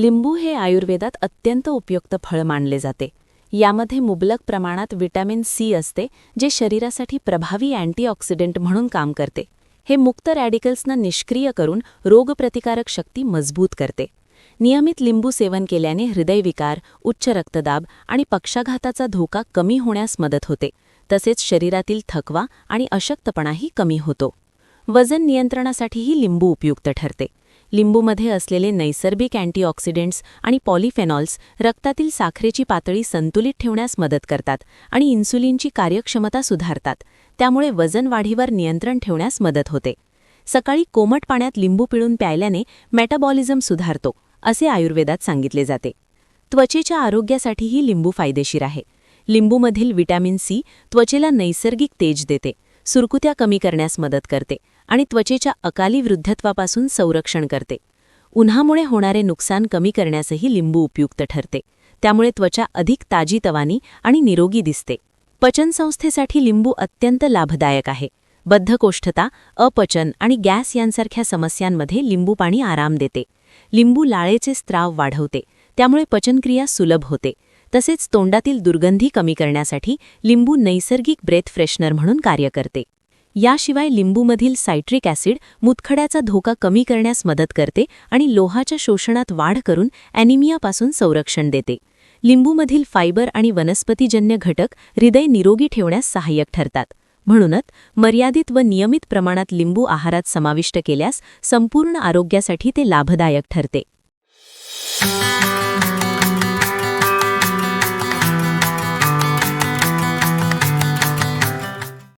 लिंबू हे आयुर्वेदात अत्यंत उपयुक्त फळ मानले जाते. यामध्ये मुबलक प्रमाणात विटॅमिन सी असते जे शरीरासाठी प्रभावी अँटीऑक्सिडंट म्हणून काम करते. हे मुक्त रॅडिकल्सना निष्क्रिय करून रोगप्रतिकारक शक्ती मजबूत करते. नियमित लिंबू सेवन केल्याने हृदयविकार उच्च रक्तदाब आणि पक्षाघाताचा धोका कमी होण्यास मदत होते. तसेच शरीरातील थकवा आणि अशक्तपणाही कमी होतो. वजन नियंत्रणासाठीही लिंबू उपयुक्त ठरते. लिंबूमध्ये असलेले नैसर्गिक अँटीऑक्सिडंट्स आणि पॉलिफेनॉल्स रक्तातील साखरेची पातळी संतुलित ठेवण्यास मदत करतात आणि इन्सुलिनची कार्यक्षमता सुधारतात. त्यामुळे वजन वाढीवर नियंत्रण ठेवण्यास मदत होते. सकाळी कोमट पाण्यात लिंबू पिळून प्यायल्याने मेटाबॉलिझम सुधारतो असे आयुर्वेदात सांगितले जाते. त्वचेच्या आरोग्यासाठीही लिंबू फायदेशीर आहे. लिंबूमधील विटॅमिन सी त्वचेला नैसर्गिक तेज देते सुरकुत्या कमी करण्यास मदत करते आणि त्वचेच्या अकाली वृद्धत्वापासून संरक्षण करते. उन्हामुळे होणारे नुकसान कमी करण्यासही लिंबू उपयुक्त ठरते. त्यामुळे त्वचा अधिक ताजीतवानी आणि निरोगी दिसते. पचनसंस्थेसाठी लिंबू अत्यंत लाभदायक आहे. बद्धकोष्ठता अपचन आणि गॅस यांसारख्या समस्यांमध्ये लिंबू पाणी आराम देते. लिंबू लाळेचे स्त्राव वाढवते. त्यामुळे पचनक्रिया सुलभ होते. तसेच तोंडातील दुर्गंधी कमी करण्यासाठी लिंबू नैसर्गिक ब्रेथ फ्रेशनर म्हणून कार्य करते. याशिवाय लिंबूमधील सायट्रिक ॲसिड मुतखड्याचा धोका कमी करण्यास मदत करते आणि लोहाच्या शोषणात वाढ करून ॲनिमियापासून संरक्षण देते. लिंबूमधील फायबर आणि वनस्पतीजन्य घटक हृदय निरोगी ठेवण्यास सहाय्यक ठरतात. म्हणूनच मर्यादित व नियमित प्रमाणात लिंबू आहारात समाविष्ट केल्यास संपूर्ण आरोग्यासाठी ते लाभदायक ठरते.